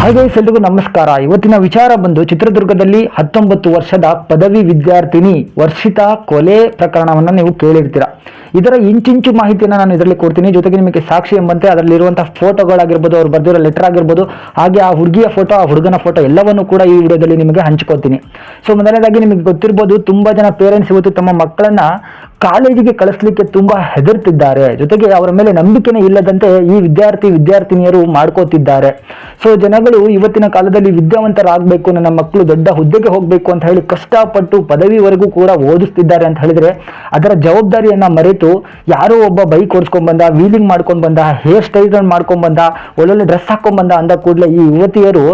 ಹಾಗೆ ಎಲ್ರಿಗೂ ನಮಸ್ಕಾರ. ಇವತ್ತಿನ ವಿಚಾರ ಬಂದು ಚಿತ್ರದುರ್ಗದಲ್ಲಿ ಹತ್ತೊಂಬತ್ತು ವರ್ಷದ ಪದವಿ ವಿದ್ಯಾರ್ಥಿನಿ ವರ್ಷಿತಾ ಕೊಲೆ ಪ್ರಕರಣವನ್ನು ನೀವು ಕೇಳಿರ್ತೀರ. ಇದರ ಇಂಚಿಂಚು ಮಾಹಿತಿಯನ್ನು ನಾನು ಇದರಲ್ಲಿ ಕೊಡ್ತೀನಿ. ಜೊತೆಗೆ ನಿಮಗೆ ಸಾಕ್ಷಿ ಎಂಬಂತೆ ಅದರಲ್ಲಿರುವಂತಹ ಫೋಟೋಗಳಾಗಿರ್ಬೋದು, ಅವ್ರು ಬರೆದಿರೋ ಲೆಟರ್ ಆಗಿರ್ಬೋದು, ಹಾಗೆ ಆ ಹುಡುಗಿಯ ಫೋಟೋ ಆ ಹುಡುಗನ ಫೋಟೋ ಎಲ್ಲವನ್ನು ಕೂಡ ಈ ವಿಡಿಯೋದಲ್ಲಿ ನಿಮಗೆ ಹಂಚ್ಕೋತೀನಿ ಸೊ ಮೊದಲನೇದಾಗಿ ನಿಮಗೆ ಗೊತ್ತಿರ್ಬೋದು, ತುಂಬ ಜನ ಪೇರೆಂಟ್ಸ್ ಇವತ್ತು ತಮ್ಮ ಮಕ್ಕಳನ್ನ ಕಾಲೇಜಿಗೆ ಕಳಿಸ್ಲಿಕ್ಕೆ ತುಂಬಾ ಹೆದರ್ತಿದ್ದಾರೆ. ಜೊತೆಗೆ ಅವರ ಮೇಲೆ ನಂಬಿಕೆನೇ ಇಲ್ಲದಂತೆ ಈ ವಿದ್ಯಾರ್ಥಿ, ವಿದ್ಯಾರ್ಥಿನಿಯರು ಮಾಡ್ಕೋತಿದ್ದಾರೆ. ಸೊ ಜನಗಳು ಇವತ್ತಿನ ಕಾಲದಲ್ಲಿ ವಿದ್ಯಾವಂತರಾಗಬೇಕು ನನ್ನ ಮಕ್ಕಳು ದೊಡ್ಡ ಹುದ್ದೆಗೆ ಹೋಗಬೇಕು ಅಂತ ಹೇಳಿ ಕಷ್ಟಪಟ್ಟು ಪದವಿವರೆಗೂ ಕೂಡ ಓದಿಸ್ತಿದ್ದಾರೆ ಅಂತ ಹೇಳಿದ್ರೆ ಅದರ ಜವಾಬ್ದಾರಿಯನ್ನ ಮರೆತು ಯಾರೋ ಒಬ್ಬ ಬೈಕ್ ಓಡಿಸ್ಕೊಂಡ್ ಬಂದ, ವೀಲಿಂಗ್ ಮಾಡ್ಕೊಂಡ್ ಬಂದ, ಹೇರ್ ಸ್ಟೈಲ್ ಮಾಡ್ಕೊಂಡ್ ಬಂದ, ಒಳ್ಳೊಳ್ಳೆ ಡ್ರೆಸ್ ಹಾಕೊಂಡ್ ಬಂದ ಅಂದ ಕೂಡಲೇ ಈ ಯುವತಿಯರು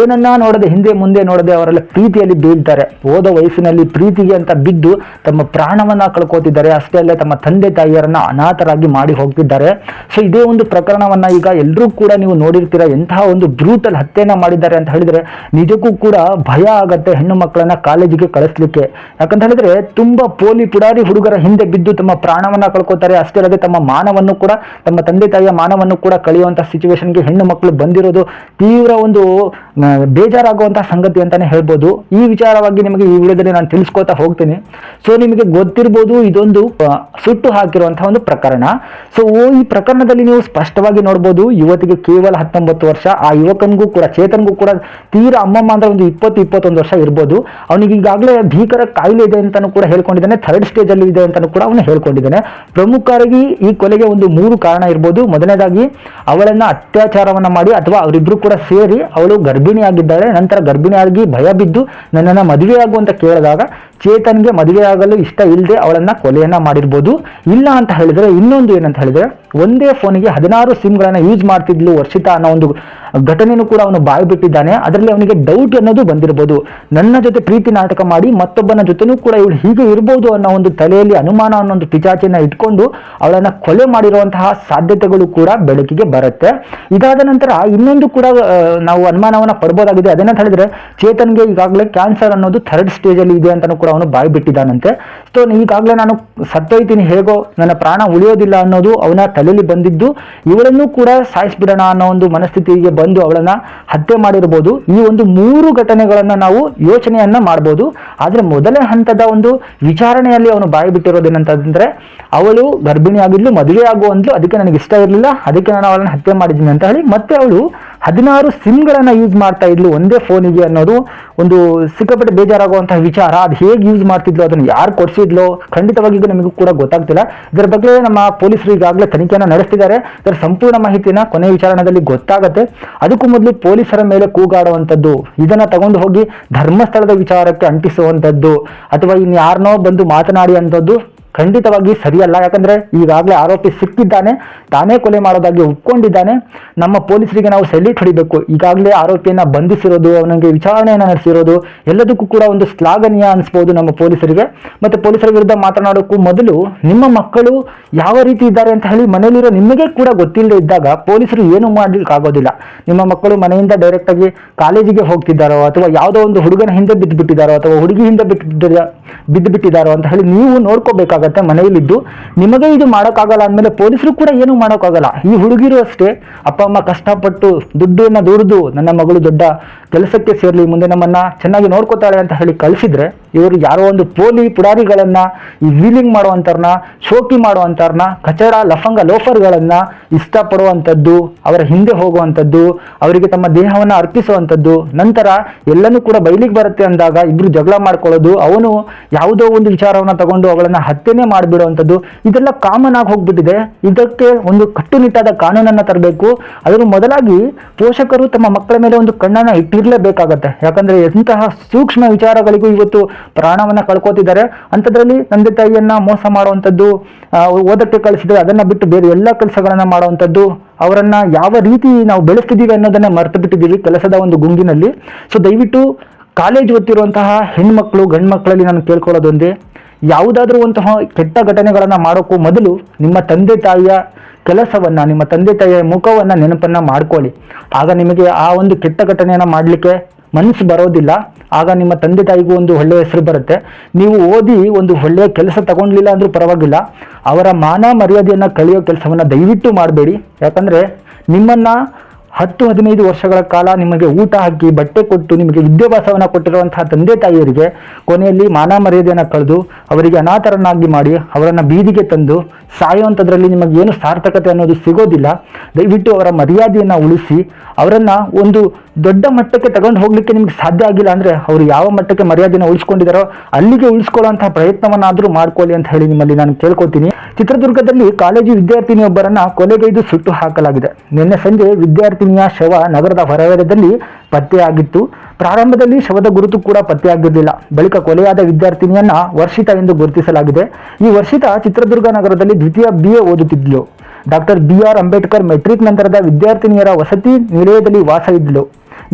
ಏನನ್ನ ನೋಡದೆ ಹಿಂದೆ ಮುಂದೆ ನೋಡದೆ ಅವರೆಲ್ಲ ಪ್ರೀತಿಯಲ್ಲಿ ಬೀಳ್ತಾರೆ. ಓದೋ ವಯಸ್ಸಿನಲ್ಲಿ ಪ್ರೀತಿಗೆ ಅಂತ ಬಿದ್ದು ತಮ್ಮ ಪ್ರಾಣವನ್ನ ಕಳ್ಕೊತಿದ್ದಾರೆ ಅಷ್ಟೇ ಅಲ್ಲೇ ತಮ್ಮ ತಂದೆ ತಾಯಿಯರನ್ನ ಅನಾಥರಾಗಿ ಮಾಡಿ ಹೋಗ್ತಿದ್ದಾರೆ. ಸೊ ಇದೇ ಒಂದು ಪ್ರಕರಣವನ್ನ ಈಗ ಎಲ್ಲರೂ ಕೂಡ ನೀವು ನೋಡಿರ್ತೀರ. ಎಂತಹ ಒಂದು ಬ್ರೂಟಲ್ ಹತ್ಯೆನ ಮಾಡಿದ್ದಾರೆ ಅಂತ ಹೇಳಿದ್ರೆ ನಿಜಕ್ಕೂ ಕೂಡ ಭಯ ಆಗತ್ತೆ ಹೆಣ್ಣು ಮಕ್ಕಳನ್ನ ಕಾಲೇಜಿಗೆ ಕಳಿಸ್ಲಿಕ್ಕೆ. ಯಾಕಂತ ಹೇಳಿದ್ರೆ ತುಂಬಾ ಪೋಲಿ ಪುಡಾರಿ ಹುಡುಗರ ಹಿಂದೆ ಬಿದ್ದು ತಮ್ಮ ಪ್ರಾಣವನ್ನ ಕಳ್ಕೊತಾರೆ. ಅಷ್ಟೇ ಅಲ್ಲದೆ ತಮ್ಮ ಮಾನವನ್ನು ಕೂಡ, ತಮ್ಮ ತಂದೆ ತಾಯಿಯ ಮಾನವನ್ನು ಕೂಡ ಕಳೆಯುವಂತ ಸಿಚುವೇಶನ್ಗೆ ಹೆಣ್ಣು ಮಕ್ಕಳು ಬಂದಿರೋದು ತೀವ್ರ ಒಂದು ಬೇಜಾರಾಗುವಂತಹ ಸಂಗತಿ ಅಂತಾನೆ ಹೇಳ್ಬೋದು. ಈ ವಿಚಾರವಾಗಿ ನಿಮಗೆ ಈ ವಿಡಿಯೋದಲ್ಲಿ ನಾನು ತಿಳಿಸ್ಕೊತಾ ಹೋಗ್ತೀನಿ. ಸೊ ನಿಮಗೆ ಗೊತ್ತಿರ್ಬೋದು ಇದೊಂದು ಸುಟ್ಟು ಹಾಕಿರುವಂತಹ ಒಂದು ಪ್ರಕರಣ. ಸೊ ಈ ಪ್ರಕರಣದಲ್ಲಿ ನೀವು ಸ್ಪಷ್ಟವಾಗಿ ನೋಡ್ಬೋದು, ಯುವತಿಗೆ ಕೇವಲ ಹತ್ತೊಂಬತ್ತು ವರ್ಷ, ಆ ಯುವಕನಿಗೂ ಕೂಡ, ಚೇತನ್ಗೂ ಕೂಡ ತೀರಾ ಅಮ್ಮಮ್ಮ ಅಂದ್ರೆ ಒಂದು ಇಪ್ಪತ್ತು, ಇಪ್ಪತ್ತೊಂದು ವರ್ಷ ಇರ್ಬೋದು. ಅವನಿಗೆ ಈಗಾಗಲೇ ಭೀಕರ ಕಾಯಿಲೆ ಇದೆ ಅಂತಾನು ಕೂಡ ಹೇಳ್ಕೊಂಡಿದ್ದಾನೆ ಥರ್ಡ್ ಸ್ಟೇಜ್ ಅಲ್ಲಿ ಇದೆ ಅಂತಾನು ಕೂಡ ಅವನು ಹೇಳ್ಕೊಂಡಿದ್ದಾನೆ. ಪ್ರಮುಖವಾಗಿ ಈ ಕೊಲೆಗೆ ಒಂದು ಮೂರು ಕಾರಣ ಇರ್ಬೋದು. ಮೊದಲನೇದಾಗಿ, ಅವಳನ್ನ ಅತ್ಯಾಚಾರವನ್ನ ಮಾಡಿ, ಅಥವಾ ಅವರಿಬ್ರು ಕೂಡ ಸೇರಿ ಅವಳು ಗರ್ಭಿಣಿಯಾಗಿದ್ದಾಳೆ ನಂತರ ಗರ್ಭಿಣಿಯಾಗಿ ಭಯ ಬಿದ್ದು ನನ್ನನ್ನು ಮದುವೆಯಾಗುವಂತ ಕೇಳಿದಾಗ ಚೇತನ್ಗೆ ಮದುವೆ ಆಗಲು ಇಷ್ಟ ಇಲ್ಲದೆ ಅವಳನ್ನ ಕೊಲೆಯನ್ನ ಮಾಡಿರ್ಬೋದು. ಇಲ್ಲ ಅಂತ ಹೇಳಿದ್ರೆ ಇನ್ನೊಂದು ಏನಂತ ಹೇಳಿದ್ರೆ ಒಂದೇ ಫೋನಿಗೆ ಹದಿನಾರು ಸಿಮ್ಗಳನ್ನು ಯೂಸ್ ಮಾಡ್ತಿದ್ಲು ವರ್ಷಿತಾ ಅನ್ನೋ ಒಂದು ಘಟನೆನೂ ಕೂಡ ಅವನು ಬಾಯಿ ಬಿಟ್ಟಿದ್ದಾನೆ. ಅದರಲ್ಲಿ ಅವನಿಗೆ ಡೌಟ್ ಅನ್ನೋದು ಬಂದಿರಬಹುದು ನನ್ನ ಜೊತೆ ಪ್ರೀತಿ ನಾಟಕ ಮಾಡಿ ಮತ್ತೊಬ್ಬನ ಜೊತೆನೂ ಕೂಡ ಇವಳು ಹೀಗೆ ಇರ್ಬೋದು ಅನ್ನೋ ಒಂದು ತಲೆಯಲ್ಲಿ ಅನುಮಾನ ಅನ್ನೋ ಒಂದು ಪಿಚಾಚಿನ ಇಟ್ಕೊಂಡು ಅವಳನ್ನ ಕೊಲೆ ಮಾಡಿರುವಂತಹ ಸಾಧ್ಯತೆಗಳು ಕೂಡ ಬೆಳಕಿಗೆ ಬರುತ್ತೆ. ಇದಾದ ನಂತರ ಇನ್ನೊಂದು ಕೂಡ ನಾವು ಅನುಮಾನವನ್ನು ಪಡ್ಬೋದಾಗಿದೆ. ಅದೇನಂತ ಹೇಳಿದ್ರೆ ಚೇತನ್ಗೆ ಈಗಾಗಲೇ ಕ್ಯಾನ್ಸರ್ ಅನ್ನೋದು ಥರ್ಡ್ ಸ್ಟೇಜ್ ಅಲ್ಲಿ ಇದೆ ಅಂತಾನು ಕೂಡ ಅವನು ಬಾಯಿ ಬಿಟ್ಟಿದ್ದಾನಂತೆ. ಸೊ ಈಗಾಗಲೇ ನಾನು ಸತ್ತೋಯ್ತೀನಿ, ಹೇಗೋ ನನ್ನ ಪ್ರಾಣ ಉಳಿಯೋದಿಲ್ಲ ಅನ್ನೋದು ಅವನ ತಲೆಯಲ್ಲಿ ಬಂದಿದ್ದು ಇವಳನ್ನು ಕೂಡ ಸಾಯಿಸ್ಬಿಡೋಣ ಅನ್ನೋ ಒಂದು ಮನಸ್ಥಿತಿಗೆ ಬಂದು ಅವಳನ್ನ ಹತ್ಯೆ ಮಾಡಿರ್ಬೋದು. ಈ ಒಂದು ಮೂರು ಘಟನೆಗಳನ್ನ ನಾವು ಯೋಚನೆಯನ್ನ ಮಾಡ್ಬೋದು. ಆದ್ರೆ ಮೊದಲನೇ ಹಂತದ ಒಂದು ವಿಚಾರಣೆಯಲ್ಲಿ ಅವನು ಬಾಯಿ ಬಿಟ್ಟಿರೋದೇನಂತಂದ್ರೆ ಅವಳು ಗರ್ಭಿಣಿ ಆಗಿದ್ಲು ಮದುವೆ ಆಗುವಂದ್ಲು ಅದಕ್ಕೆ ನನಗೆ ಇಷ್ಟ ಇರಲಿಲ್ಲ, ಅದಕ್ಕೆ ನಾನು ಅವಳನ್ನ ಹತ್ಯೆ ಮಾಡಿದ್ದೀನಿ ಅಂತ ಹೇಳಿ ಮತ್ತೆ ಅವಳು ಹದಿನಾರು ಸಿಮ್ಗಳನ್ನು ಯೂಸ್ ಮಾಡ್ತಾ ಇದ್ಲು ಒಂದೇ ಫೋನಿಗೆ ಅನ್ನೋದು ಒಂದು ಸಿಕ್ಕಾಪಟ್ಟೆ ಬೇಜಾರಾಗುವಂತಹ ವಿಚಾರ. ಅದು ಹೇಗೆ ಯೂಸ್ ಮಾಡ್ತಿದ್ಲು, ಅದನ್ನು ಯಾರು ಕೊಡಿಸಿದ್ಲು? ಖಂಡಿತವಾಗಿ ಈಗ ನಮಗೂ ಕೂಡ ಗೊತ್ತಾಗ್ತಿಲ್ಲ. ಇದರ ಬಗ್ಗೆ ನಮ್ಮ ಪೊಲೀಸರು ಈಗಾಗಲೇ ತನಿಖೆಯನ್ನು ನಡೆಸ್ತಿದ್ದಾರೆ. ಇದರ ಸಂಪೂರ್ಣ ಮಾಹಿತಿನ ಕೊನೆ ವಿಚಾರಣೆಯಲ್ಲಿ ಗೊತ್ತಾಗುತ್ತೆ. ಅದಕ್ಕೂ ಮೊದಲು ಪೊಲೀಸರ ಮೇಲೆ ಕೂಗಾಡುವಂಥದ್ದು, ಇದನ್ನ ತಗೊಂಡು ಹೋಗಿ ಧರ್ಮಸ್ಥಳದ ವಿಚಾರಕ್ಕೆ ಅಂಟಿಸುವಂಥದ್ದು, ಅಥವಾ ಇನ್ನು ಯಾರನ್ನೋ ಬಂದು ಮಾತನಾಡಿ ಅಂಥದ್ದು ಖಂಡಿತವಾಗಿ ಸರಿಯಲ್ಲ. ಯಾಕಂದ್ರೆ ಈಗಾಗಲೇ ಆರೋಪಿ ಸಿಕ್ಕಿದ್ದಾನೆ, ತಾನೇ ಕೊಲೆ ಮಾಡೋದಾಗಿ ಒಪ್ಕೊಂಡಿದ್ದಾನೆ. ನಮ್ಮ ಪೊಲೀಸರಿಗೆ ನಾವು ಸೆಲ್ಯೂಟ್ ಹೊಡಿಬೇಕು. ಈಗಾಗಲೇ ಆರೋಪಿಯನ್ನ ಬಂಧಿಸಿರೋದು, ಅವನಿಗೆ ವಿಚಾರಣೆಯನ್ನ ನಡೆಸಿರೋದು, ಎಲ್ಲದಕ್ಕೂ ಕೂಡ ಒಂದು ಶ್ಲಾಘನೀಯ ಅನಿಸ್ಬೋದು ನಮ್ಮ ಪೊಲೀಸರಿಗೆ. ಮತ್ತೆ ಪೊಲೀಸರ ವಿರುದ್ಧ ಮಾತನಾಡೋಕ್ಕೂ ಮೊದಲು ನಿಮ್ಮ ಮಕ್ಕಳು ಯಾವ ರೀತಿ ಇದ್ದಾರೆ ಅಂತ ಹೇಳಿ ಮನೆಯಲ್ಲಿರೋ ನಿಮಗೆ ಕೂಡ ಗೊತ್ತಿಲ್ಲದೆ ಇದ್ದಾಗ ಪೊಲೀಸರು ಏನು ಮಾಡ್ಲಿಕ್ಕೆ ಆಗೋದಿಲ್ಲ ನಿಮ್ಮ ಮಕ್ಕಳು ಮನೆಯಿಂದ ಡೈರೆಕ್ಟ್ ಆಗಿ ಕಾಲೇಜಿಗೆ ಹೋಗ್ತಿದ್ದಾರೋ, ಅಥವಾ ಯಾವುದೋ ಒಂದು ಹುಡುಗನ ಹಿಂದೆ ಬಿದ್ದು ಬಿಟ್ಟಿದ್ದಾರೋ ಅಥವಾ ಹುಡುಗಿ ಹಿಂದೆ ಬಿಟ್ಟು ಬಿದ್ದು ಬಿಟ್ಟಿದ್ದಾರೋ ಅಂತ ಹೇಳಿ ನೀವು ನೋಡ್ಕೋಬೇಕಾಗತ್ತೆ. ಮನೆಯಲ್ಲಿದ್ದು ನಿಮಗೆ ಇದು ಮಾಡೋಕ್ಕಾಗಲ್ಲ ಅಂದಮೇಲೆ ಪೊಲೀಸರು ಕೂಡ ಏನು ಮಾಡೋಕ್ಕಾಗಲ್ಲ. ಈ ಹುಡುಗಿರು ಅಷ್ಟೇ, ಅಪ್ಪ ಅಮ್ಮ ಕಷ್ಟಪಟ್ಟು ದುಡ್ಡನ್ನು ದುಡಿದು ನನ್ನ ಮಗಳು ದೊಡ್ಡ ಕೆಲಸಕ್ಕೆ ಸೇರಲಿ, ಮುಂದೆ ನಮ್ಮನ್ನ ಚೆನ್ನಾಗಿ ನೋಡ್ಕೋತಾಳೆ ಅಂತ ಹೇಳಿ ಕಳಿಸಿದ್ರೆ ಇವರು ಯಾರೋ ಒಂದು ಪೋಲಿ ಪುಡಾರಿಗಳನ್ನ ಈ ವೀಲಿಂಗ್ ಮಾಡುವಂತರ್ನ ಶೋಕಿ ಮಾಡುವಂತರ್ನ ಕಚಡ, ಲಫಂಗ ಲೋಫರ್ಗಳನ್ನ ಇಷ್ಟಪಡುವಂಥದ್ದು ಅವರ ಹಿಂದೆ ಹೋಗುವಂಥದ್ದು ಅವರಿಗೆ ತಮ್ಮ ದೇಹವನ್ನು ಅರ್ಪಿಸುವಂಥದ್ದು ನಂತರ ಎಲ್ಲನೂ ಕೂಡ ಬಯಲಿಗೆ ಬರುತ್ತೆ ಅಂದಾಗ ಇಬ್ರು ಜಗಳ ಮಾಡ್ಕೊಳ್ಳೋದು, ಅವನು ಯಾವುದೋ ಒಂದು ವಿಚಾರವನ್ನು ತಗೊಂಡು ಅವಳನ್ನು ಹತ್ಯೆನೇ ಮಾಡಿಬಿಡುವಂಥದ್ದು ಇದೆಲ್ಲ ಕಾಮನ್ ಆಗಿ ಹೋಗ್ಬಿಟ್ಟಿದೆ. ಇದಕ್ಕೆ ಒಂದು ಕಟ್ಟುನಿಟ್ಟಾದ ಕಾನೂನನ್ನು ತರಬೇಕು. ಅದರ ಮೊದಲಾಗಿ ಪೋಷಕರು ತಮ್ಮ ಮಕ್ಕಳ ಮೇಲೆ ಒಂದು ಕಣ್ಣನ್ನು ಇಟ್ಟಿರಲೇಬೇಕಾಗತ್ತೆ. ಯಾಕಂದರೆ ಎಂತಹ ಸೂಕ್ಷ್ಮ ವಿಚಾರಗಳಿಗೂ ಇವತ್ತು ಪ್ರಾಣವನ್ನ ಕಳ್ಕೊತಿದ್ದಾರೆ. ಅಂಥದ್ರಲ್ಲಿ ತಂದೆ ತಾಯಿಯನ್ನ ಮೋಸ ಮಾಡುವಂಥದ್ದು ಓದಕ್ಕೆ ಕಳಿಸಿದ್ರೆ ಅದನ್ನ ಬಿಟ್ಟು ಬೇರೆ ಎಲ್ಲ ಕೆಲಸಗಳನ್ನ ಮಾಡುವಂಥದ್ದು, ಅವರನ್ನ ಯಾವ ರೀತಿ ನಾವು ಬೆಳೆಸ್ತಿದ್ದೀವಿ ಅನ್ನೋದನ್ನ ಮರೆತು ಬಿಟ್ಟಿದ್ದೀವಿ ಕೆಲಸದ ಒಂದು ಗುಂಗಿನಲ್ಲಿ. ಸೊ ದಯವಿಟ್ಟು ಕಾಲೇಜ್ ಓದ್ತಿರುವಂತಹ ಹೆಣ್ಮಕ್ಳು ಗಂಡು ಮಕ್ಕಳಲ್ಲಿ ನಾನು ಕೇಳ್ಕೊಳ್ಳೋದೊಂದೇ. ಯಾವುದಾದ್ರೂ ಅಂತಹ ಕೆಟ್ಟ ಘಟನೆಗಳನ್ನ ಮಾಡೋಕ್ಕೂ ಮೊದಲು ನಿಮ್ಮ ತಂದೆ ತಾಯಿಯ ಕೆಲಸವನ್ನು, ನಿಮ್ಮ ತಂದೆ ತಾಯಿಯ ಮುಖವನ್ನ ನೆನಪನ್ನ ಮಾಡ್ಕೊಳ್ಳಿ. ಆಗ ನಿಮಗೆ ಆ ಒಂದು ಕೆಟ್ಟ ಘಟನೆಯನ್ನ ಮಾಡಲಿಕ್ಕೆ ಮನಸ್ಸು ಬರೋದಿಲ್ಲ, ಆಗ ನಿಮ್ಮ ತಂದೆ ತಾಯಿಗೂ ಒಂದು ಒಳ್ಳೆಯ ಹೆಸರು ಬರುತ್ತೆ. ನೀವು ಓದಿ ಒಂದು ಒಳ್ಳೆಯ ಕೆಲಸ ತಗೊಂಡ್ಲಿಲ್ಲ ಅಂದರೂ ಪರವಾಗಿಲ್ಲ. ಅವರ ಮಾನ ಮರ್ಯಾದೆಯನ್ನು ಕಳೆಯೋ ಕೆಲಸವನ್ನು ದಯವಿಟ್ಟು ಮಾಡಬೇಡಿ. ಯಾಕಂದರೆ ನಿಮ್ಮನ್ನ ಹತ್ತು ಹದಿನೈದು ವರ್ಷಗಳ ಕಾಲ ನಿಮಗೆ ಊಟ ಹಾಕಿ ಬಟ್ಟೆ ಕೊಟ್ಟು ನಿಮಗೆ ವಿದ್ಯಾಭ್ಯಾಸವನ್ನು ಕೊಟ್ಟಿರುವಂತಹ ತಂದೆ ತಾಯಿಯರಿಗೆ ಕೊನೆಯಲ್ಲಿ ಮಾನ ಮರ್ಯಾದೆಯನ್ನು ಕಳೆದು ಅವರಿಗೆ ಅನಾಥರನ್ನಾಗಿ ಮಾಡಿ ಅವರನ್ನು ಬೀದಿಗೆ ತಂದು ಸಾಯುವಂಥದ್ರಲ್ಲಿ ನಿಮಗೆ ಏನು ಸಾರ್ಥಕತೆ ಅನ್ನೋದು ಸಿಗೋದಿಲ್ಲ. ದಯವಿಟ್ಟು ಅವರ ಮರ್ಯಾದೆಯನ್ನು ಉಳಿಸಿ ಅವರನ್ನು ಒಂದು ದೊಡ್ಡ ಮಟ್ಟಕ್ಕೆ ತಗೊಂಡು ಹೋಗ್ಲಿಕ್ಕೆ ನಿಮಗೆ ಸಾಧ್ಯ ಆಗಿಲ್ಲ ಅಂದರೆ ಅವರು ಯಾವ ಮಟ್ಟಕ್ಕೆ ಮರ್ಯಾದೆಯನ್ನು ಉಳಿಸ್ಕೊಂಡಿದ್ದಾರೋ ಅಲ್ಲಿಗೆ ಉಳಿಸ್ಕೊಳ್ಳುವಂತಹ ಪ್ರಯತ್ನವನ್ನಾದರೂ ಮಾಡ್ಕೊಳ್ಳಿ ಅಂತ ಹೇಳಿ ನಿಮ್ಮಲ್ಲಿ ನಾನು ಕೇಳ್ಕೊತೀನಿ. ಚಿತ್ರದುರ್ಗದಲ್ಲಿ ಕಾಲೇಜು ವಿದ್ಯಾರ್ಥಿನಿಯೊಬ್ಬರನ್ನು ಕೊಲೆಗೈದು ಸುಟ್ಟು ಹಾಕಲಾಗಿದೆ. ನಿನ್ನೆ ಸಂಜೆ ವಿದ್ಯಾರ್ಥಿನಿಯ ಶವ ನಗರದ ಹೊರವಲಯದಲ್ಲಿ ಪತ್ತೆಯಾಗಿತ್ತು. ಪ್ರಾರಂಭದಲ್ಲಿ ಶವದ ಗುರುತು ಕೂಡ ಪತ್ತೆಯಾಗಿರಲಿಲ್ಲ. ಬಳಿಕ ಕೊಲೆಯಾದ ವಿದ್ಯಾರ್ಥಿನಿಯನ್ನ ವರ್ಷಿತ ಎಂದು ಗುರುತಿಸಲಾಗಿದೆ. ಈ ವರ್ಷಿತ ಚಿತ್ರದುರ್ಗ ನಗರದಲ್ಲಿ ದ್ವಿತೀಯ B A ಓದುತ್ತಿದ್ಲು. Doctor B R Ambedkar matric ನಂತರದ ವಿದ್ಯಾರ್ಥಿನಿಯರ ವಸತಿ ನಿಲಯದಲ್ಲಿ ವಾಸ ಇದ್ದಳು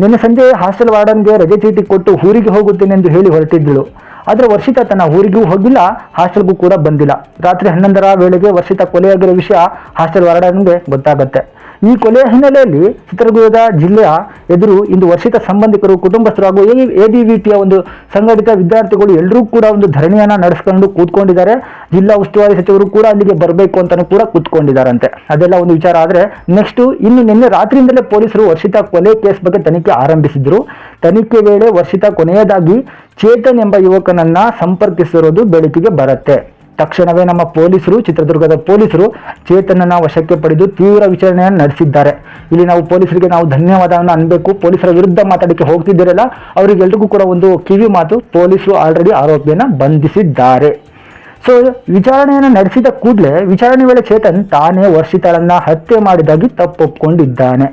ನಿನ್ನೆ ಸಂಜೆ ಹಾಸ್ಟೆಲ್ ವಾರ್ಡನ್ಗೆ ರಜೆ ಚೀಟಿ ಕೊಟ್ಟು ಊರಿಗೆ ಹೋಗುತ್ತೇನೆಂದು ಹೇಳಿ ಹೊರಟಿದ್ದಳು ಆದರೆ ವರ್ಷಿತ ತನ್ನ ಊರಿಗೂ ಹೋಗಿಲ್ಲ, ಹಾಸ್ಟೆಲ್ಗೂ ಕೂಡ ಬಂದಿಲ್ಲ. ರಾತ್ರಿ ಹನ್ನೊಂದರ ವೇಳೆಗೆ ವರ್ಷಿತ ಕೊಲೆಯಾಗಿರೋ ವಿಷಯ ಹಾಸ್ಟೆಲ್ ವಾರ್ಡನ್ಗೆ ಗೊತ್ತಾಗುತ್ತೆ. ಈ ಕೊಲೆಯ ಹಿನ್ನೆಲೆಯಲ್ಲಿ ಚಿತ್ರದುರ್ಗದ ಜಿಲ್ಲೆಯ ಎದುರು ಇಂದು ವರ್ಷಿತ ಸಂಬಂಧಿಕರು, ಕುಟುಂಬಸ್ಥರು ಹಾಗೂ ಎ ಬಿ ವಿ ಟಿಯ ಒಂದು ಸಂಘಟಿತ ವಿದ್ಯಾರ್ಥಿಗಳು ಎಲ್ಲರೂ ಕೂಡ ಒಂದು ಧರಣಿಯನ್ನ ನಡೆಸ್ಕೊಂಡು ಕೂತ್ಕೊಂಡಿದ್ದಾರೆ. ಜಿಲ್ಲಾ ಉಸ್ತುವಾರಿ ಸಚಿವರು ಕೂಡ ಅಲ್ಲಿಗೆ ಬರಬೇಕು ಅಂತಾನು ಕೂಡ ಕೂತ್ಕೊಂಡಿದ್ದಾರಂತೆ. ಅದೆಲ್ಲ ಒಂದು ವಿಚಾರ ಆದರೆ ನೆಕ್ಸ್ಟ್ ಇನ್ನು ನಿನ್ನೆ ರಾತ್ರಿಯಿಂದಲೇ ಪೊಲೀಸರು ವರ್ಷಿತ ಕೊಲೆ ಕೇಸ್ ಬಗ್ಗೆ ತನಿಖೆ ಆರಂಭಿಸಿದ್ರು. ತನಿಖೆ ವೇಳೆ ವರ್ಷಿತ ಕೊನೆಯದಾಗಿ ಚೇತನ್ ಎಂಬ ಯುವಕನನ್ನ ಸಂಪರ್ಕಿಸಿರೋದು ಬೆಳಕಿಗೆ ಬರುತ್ತೆ. ತಕ್ಷಣವೇ ನಮ್ಮ ಪೊಲೀಸರು, ಚಿತ್ರದುರ್ಗದ ಪೊಲೀಸರು ಚೇತನನ್ನ ವಶಕ್ಕೆ ಪಡೆದು ತೀವ್ರ ವಿಚಾರಣೆಯನ್ನು ನಡೆಸಿದ್ದಾರೆ. ಇಲ್ಲಿ ನಾವು ಪೊಲೀಸರಿಗೆ ನಾವು ಧನ್ಯವಾದವನ್ನು ಅನ್ಬೇಕು. ಪೊಲೀಸರ ವಿರುದ್ಧ ಮಾತಾಡಕ್ಕೆ ಹೋಗ್ತಿದ್ದೀರಲ್ಲ, ಅವರಿಗೆಲ್ರಿಗೂ ಕೂಡ ಒಂದು ಕಿವಿ ಮಾತು, ಪೊಲೀಸರು ಆಲ್ರೆಡಿ ಆರೋಪಿಯನ್ನ ಬಂಧಿಸಿದ್ದಾರೆ. ಸೊ ವಿಚಾರಣೆಯನ್ನು ನಡೆಸಿದ ಕೂಡಲೇ ವಿಚಾರಣೆ ವೇಳೆ ಚೇತನ್ ತಾನೇ ವರ್ಷಿತಳನ್ನ ಹತ್ಯೆ ಮಾಡಿದಾಗಿ ತಪ್ಪೊಪ್ಪಿಕೊಂಡಿದ್ದಾನೆ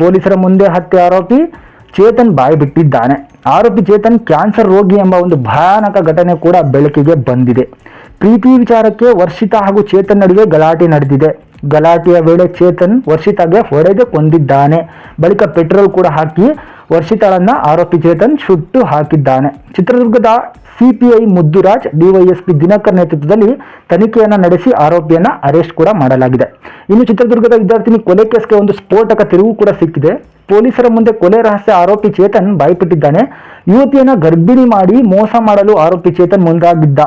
ಪೊಲೀಸರ ಮುಂದೆ ಹತ್ಯೆ ಆರೋಪಿ ಚೇತನ್ ಬಾಯಿ ಬಿಟ್ಟಿದ್ದಾನೆ. ಆರೋಪಿ ಚೇತನ್ ಕ್ಯಾನ್ಸರ್ ರೋಗಿ ಎಂಬ ಒಂದು ಭಯಾನಕ ಘಟನೆ ಕೂಡ ಬೆಳಕಿಗೆ ಬಂದಿದೆ. ಪ್ರೀತಿ ವಿಚಾರಕ್ಕೆ ವರ್ಷಿತ ಹಾಗೂ ಚೇತನ್ ನಡುವೆ ಗಲಾಟೆ ನಡೆದಿದೆ. ಗಲಾಟೆಯ ವೇಳೆ ಚೇತನ್ ವರ್ಷಿತಾಗೆ ಹೊಡೆದು ಕೊಂದಿದ್ದಾನೆ. ಬಳಿಕ ಪೆಟ್ರೋಲ್ ಕೂಡ ಹಾಕಿ ವರ್ಷಿತಾಳನ್ನ ಆರೋಪಿ ಚೇತನ್ ಸುಟ್ಟು ಹಾಕಿದ್ದಾನೆ. ಚಿತ್ರದುರ್ಗದ ಸಿಪಿಐ ಮುದ್ದುರಾಜ್, ಡಿವೈಎಸ್ಪಿ ದಿನಕರ್ ನೇತೃತ್ವದಲ್ಲಿ ತನಿಖೆಯನ್ನ ನಡೆಸಿ ಆರೋಪಿಯನ್ನ ಅರೆಸ್ಟ್ ಕೂಡ ಮಾಡಲಾಗಿದೆ. ಇನ್ನು ಚಿತ್ರದುರ್ಗದ ವಿದ್ಯಾರ್ಥಿನಿ ಕೊಲೆ ಕೇಸ್ಗೆ ಒಂದು ಸ್ಫೋಟಕ ತಿರುವು ಕೂಡ ಸಿಕ್ಕಿದೆ. ಪೊಲೀಸರ ಮುಂದೆ ಕೊಲೆ ರಹಸ್ಯ ಆರೋಪಿ ಚೇತನ್ ಬಾಯ್ಬಿಟ್ಟಿದ್ದಾನೆ ಯುವತಿಯನ್ನ ಗರ್ಭಿಣಿ ಮಾಡಿ ಮೋಸ ಮಾಡಲು ಆರೋಪಿ ಚೇತನ್ ಮುಂದಾಗಿದ್ದ.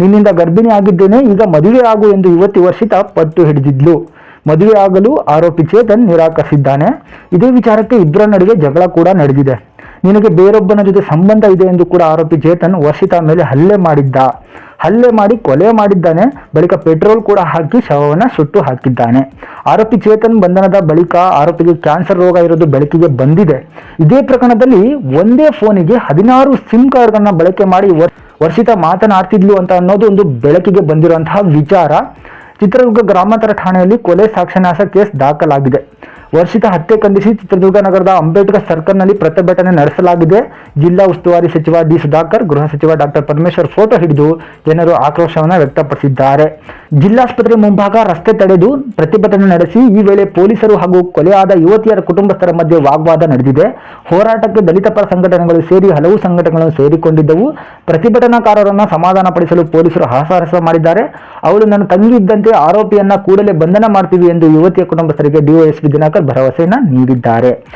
ನಿನ್ನಿಂದ ಗರ್ಭಿಣಿ ಆಗಿದ್ದೇನೆ, ಈಗ ಮದುವೆ ಆಗು ಎಂದು ಯುವತಿ ವರ್ಷಿತ ಪಟ್ಟು ಹಿಡಿದಿದ್ಲು. ಮದುವೆ ಆಗಲು ಆರೋಪಿ ಚೇತನ್ ನಿರಾಕರಿಸಿದ್ದಾನೆ. ಇದೇ ವಿಚಾರಕ್ಕೆ ಇಬ್ಬರ ನಡುವೆ ಜಗಳ ಕೂಡ ನಡೆದಿದೆ. ನಿನಗೆ ಬೇರೊಬ್ಬನ ಜೊತೆ ಸಂಬಂಧ ಇದೆ ಎಂದು ಕೂಡ ಆರೋಪಿ ಚೇತನ್ ವರ್ಷಿತ ಮೇಲೆ ಹಲ್ಲೆ ಮಾಡಿದ್ದ. ಹಲ್ಲೆ ಮಾಡಿ ಕೊಲೆ ಮಾಡಿದ್ದಾನೆ, ಬಳಿಕ ಪೆಟ್ರೋಲ್ ಕೂಡ ಹಾಕಿ ಶವವನ್ನ ಸುಟ್ಟು ಹಾಕಿದ್ದಾನೆ. ಆರೋಪಿ ಚೇತನ್ ಬಂಧನದ ಬಳಿಕ ಆರೋಪಿಗೆ ಕ್ಯಾನ್ಸರ್ ರೋಗ ಇರೋದು ಬೆಳಕಿಗೆ ಬಂದಿದೆ. ಇದೇ ಪ್ರಕರಣದಲ್ಲಿ ಒಂದೇ ಫೋನಿಗೆ ಹದಿನಾರು ಸಿಮ್ ಕಾರ್ಡ್ಗಳನ್ನ ಬಳಕೆ ಮಾಡಿ ವರ್ಷಿತ ಮಾತನಾಡ್ತಿದ್ಲು ಅಂತ ಅನ್ನೋದು ಒಂದು ಬೆಳಕಿಗೆ ಬಂದಿರುವಂತಹ ವಿಚಾರ. ಚಿತ್ರದುರ್ಗ ಗ್ರಾಮಾಂತರ ಠಾಣೆಯಲ್ಲಿ ಕೊಲೆ ಸಾಕ್ಷ್ಯನಾಶ ಕೇಸ್ ದಾಖಲಾಗಿದೆ. ವರ್ಷಿತ ಹತ್ಯೆ ಖಂಡಿಸಿ ಚಿತ್ರದುರ್ಗ ನಗರದ ಅಂಬೇಡ್ಕರ್ ಸರ್ಕಲ್ನಲ್ಲಿ ಪ್ರತಿಭಟನೆ ನಡೆಸಲಾಗಿದೆ. ಜಿಲ್ಲಾ ಉಸ್ತುವಾರಿ ಸಚಿವ ಡಿ ಸುಧಾಕರ್, ಗೃಹ ಸಚಿವ ಡಾಕ್ಟರ್ ಪರಮೇಶ್ವರ್ ಫೋಟೋ ಹಿಡಿದು ಜನರು ಆಕ್ರೋಶವನ್ನು ವ್ಯಕ್ತಪಡಿಸಿದ್ದಾರೆ. ಜಿಲ್ಲಾಸ್ಪತ್ರೆ ಮುಂಭಾಗ ರಸ್ತೆ ತಡೆದು ಪ್ರತಿಭಟನೆ ನಡೆಸಿ ಈ ವೇಳೆ ಪೊಲೀಸರು ಹಾಗೂ ಕೊಲೆಯಾದ ಯುವತಿಯರ ಕುಟುಂಬಸ್ಥರ ಮಧ್ಯೆ ವಾಗ್ವಾದ ನಡೆದಿದೆ. ಹೋರಾಟಕ್ಕೆ ದಲಿತ ಪರ ಸಂಘಟನೆಗಳು ಸೇರಿ ಹಲವು ಸಂಘಟನೆಗಳು ಸೇರಿಕೊಂಡಿದ್ದವು. ಪ್ರತಿಭಟನಾಕಾರರನ್ನು ಸಮಾಧಾನ ಪಡಿಸಲು ಪೊಲೀಸರು ಹಾಸಾಹಸ ಮಾಡಿದ್ದಾರೆ. ಅವಳು ನನ್ನ ತಂಗಿ ಇದ್ದಂತೆ ಆರೋಪಿಯನ್ನ ಕೂಡಲೇ ಬಂಧನ ಮಾಡ್ತೀವಿ ಎಂದು ಯುವತಿಯ ಕುಟುಂಬಸ್ಥರಿಗೆ ಡಿವೈಎಸ್ಪಿ ದಿನಾಕರ್ ಭರವಸೆಯನ್ನ ನೀಡಿದ್ದಾರೆ.